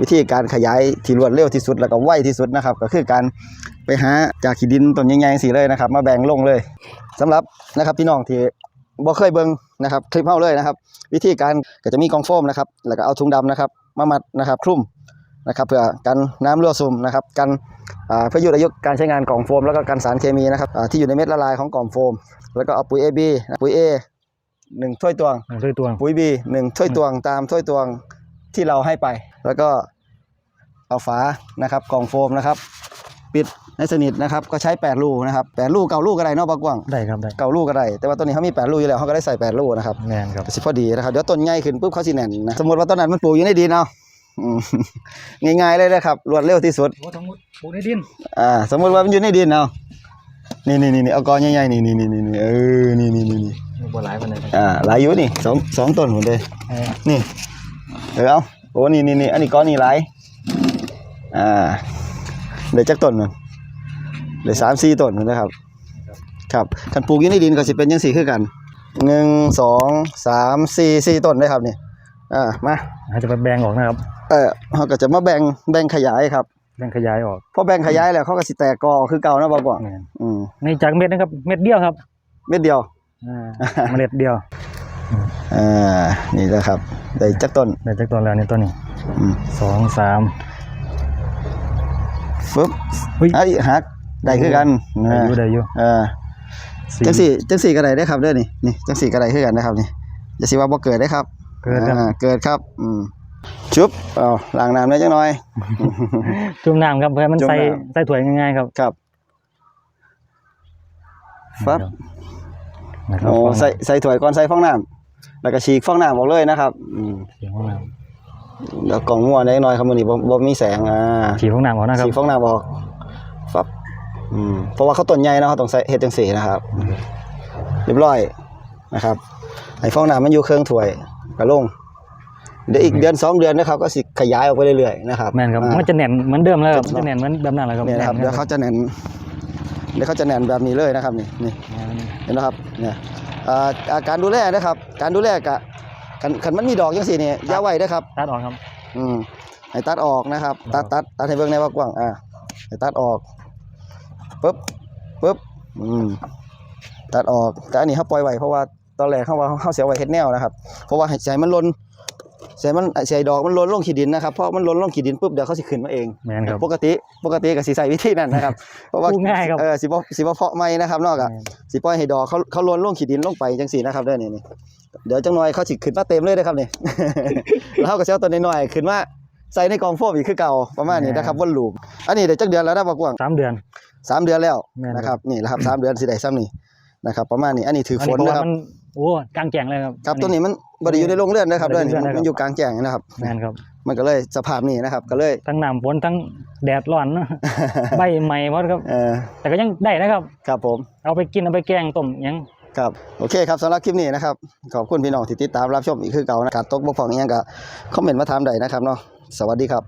วิธีการขยายที่รวดเร็วที่สุดแล้วก็ไวที่สุดนะครับ ก็คือการไปหาจากขี้ดินต้นใหญ่ๆสิเลยนะครับ มาแบ่งลงเลยสำหรับนะครับพี่น้องที่บ่เคยเบิ่งนะครับคลิปเฮาเลยนะครับ วิธีการก็จะมีกองโฟมนะครับ แล้วก็เอาถุงดำนะครับ มามัดนะครับคลุมนะครับ เพื่อกันน้ำรั่วซึมนะครับกันอ่าเพื่อยืดอายุการใช้งานกล่องโฟม แล้วก็กันสารเคมีนะครับอ่าที่อยู่ในเม็ดละลายของกล่องโฟม แล้วก็เอาปุ๋ย AB ปุ๋ย A หนึ่งถ้วยตวงหนึ่งถ้วยตวงปุ๋ย B หนึ่งถ้วยตวงตามถ้วยตวง ที่เราให้ไป แล้วก็เอาฝานะครับกล่องโฟมนะครับ ปิดให้สนิทนะครับ ก็ใช้8ลูกนะครับ8ลูกเก้าลูกก็ได้เนอกบางกว้างได้ครับได้เก้าลูกก็ได้แต่ว่าตัวนี้เขามี8ลูกอยู่แล้วเขาก็ได้ใส่8ลูกนะครับแมนครับสิพอดีนะครับเดี๋ยวต้นใหญ่ขึ้นปุ๊บเขาสิแน่นนะสมมติว่าต้นนั้นมันปลูกอยู่ในดินเอาอืมง่ายๆเลยนะครับรวดเร็วที่สุด โอ้ทั้งหมดปลูกในดินอ่าสมมติว่ามันอยู่ในดินเอานี่นี่นี่นี่เอากอใหญ่ๆนี่นี่นี่นี่เออนี่นี่นี่นี่บัวหลายมันเลยอ่าหลายอยู่นี่สองสองต้นหมดเลยเออนี่ เออเอาโอ้นี่นี่นี่อันนี้ก้อนนี่หลายอ่าเดี๋ยวจักต้นมันเดี๋ยวสามสี่ต้นนะครับ ครับคันปลูกอยู่ในดินก็สิเป็นยังสี่คือกันหนึ่งสองสามสี่สี่ต้นเลยครับนี่อ่ามาอาจจะไปแบ่งออกนะครับ เออเขาก็จะมาแบ่งแบ่งขยายครับแบ่งขยายออกพอแบ่งขยายแล้วเขาก็สิแตกกอคือเก่านะบ่บ่แมนอืมในจากเม็ดนะครับ เม็ดเดียวครับ เม็ดเดียวอ่าเมล็ดเดียว อ่านี่แหละครับได้จักต้นได้จากต้นแล้วนี่ต้นนี้อืมสองสาม ฟึบเฮ้ย ไอ้ยหักได้คือกันได้นะอยู่ได้อยู่เออจังสี่จังสี่ก็ได้ได้อครับเด้อนี่นี่จังสี่ก็ได้คือกันนะครับนี่จะสิว่าบ่เกิดได้อครับเกิดครับอ่าเกิดครับอืมชุบเอาล้างน้ำได้จังหน่อย จุ่มน้ำครับเพื่อให้มันจุ่มใส่น้ำ ใส่ถ้วยง่ายๆครับครับฟับ นะครับโอ้ใส่ใส่ถ้วยก่อนใส่ฟองน้ำ แล้วก็ฉีกฟองน้ำออกเลยนะครับอืมฉีดห้องน้แล้วกล่องงัวได้หน่อยครับมื้อนี้บ่บ่มีแสงอ่าำฉีดห้องน้ำก่อนนะครับ ฉีกฟองน้ำออกฟับอืมเพราะว่าเขาต้นใหญ่เนาะเขาต้องใส่เฮ็ดจังซี่นะครับ เรียบร้อยนะครับไอ้ฟองน้ำมันอยู่เครื่องถ้วยก็ลงเดี๋ยวอีกเดือนสองเดือนนะครับก็สิขยายออกไปเรื่อยๆนะครับแม่นครับอ่า มันจะแน่นเหมือนเดิมแล้วครับครับมันจะแน่นเหมือนแบบนั้นแหละครับเนี่ยนะครับแเดี๋ยวเขาจะแน่นเดี๋ยวเขาจะแน่นแบบนี้เลยนะครับนี่นี่แม่นเห็นนะครับเนี่ยอ่าอ่า การดูแลนะครับ การดูแลกะคันคันมันมีดอกจังซี่เนี่ยอย่าไว้นะครับตัดออกครับ อืมให้ตัดออกนะครับ ตัดตัดตัดให้เบิ่งในว่ากว้างอ่าให้ตัดออกปึ๊บปึ๊บอืมตัดออกแต่อันนี้เขาปล่อยไว้เพราะว่าตอนแรกเขาว่าเขาเสียไว้เฮ็ดแนวนะครับ เพราะว่าให้ใจมันหล่น ใส่มันใส่ดอกมันหล่นลงขี้ดินนะครับเพราะมันหล่นลงขี้ดินปุ๊บเดี๋ยวเขาสิขึ้นมาเองแม่นครับ ปกติปกติก็สิใส่วิธีนั้นนะครับ เพราะว่าปลูกง่ายครับ เออสิบ่สิบ่เพาะไม้นะครับนอกอะแม่นสิปล่อยให้ดอกเขาเขาล้วนลงขี้ดินลงไปจังสี่นะครับเด้อนี่นี่เดี๋ยวจังหน่อยเขาสิขึ้นมาเต็มเลยนะครับนี่ แล้วเขาก็สิเอาตัวน้อยๆขึ้นมาใส่ในกองโฟมอีกคือเก่าประมาณนี้นะครับวนลูปอันนี้เดี๋ยวจักเดือนแล้วนะบ่กว้างสามเดือน สามเดือนแล้วแม่นครับนะครับนี่แหละครับสามเดือนสิได้ซ้ำนี่นะครับประมาณนี้อันนี้ถืออันฝนี้นเพราะนะคว่ารับมัน โอ้กลางแจ้งเลยครับครับอัตัวนี้มันบ่ได้อยู่ในโรงเรือนนะครับบ่เด้อได้นี่อยู่ในโรงเรือนมันอยู่กลางแจ้งนะครับแม่นครับ มันก็เลยสภาพนี้นะครับ ก็เลยทั้งน้ำฝนทั้งแดดร้อนเนอะใบใหม่หมดครับเออแต่ก็ยังได้นะครับ ครับผม เอาไปกินเอาไปแกงต้มหยังครับโอเคครับสำหรับคลิปนี้นะครับขอบคุณพี่น้องที่ติดตามรับชมอีกคือเก่านะการตกบกพร่องอีกอย่างก็คอมเมนต์มาถามได้นะครับเนาะสวัสดีครับ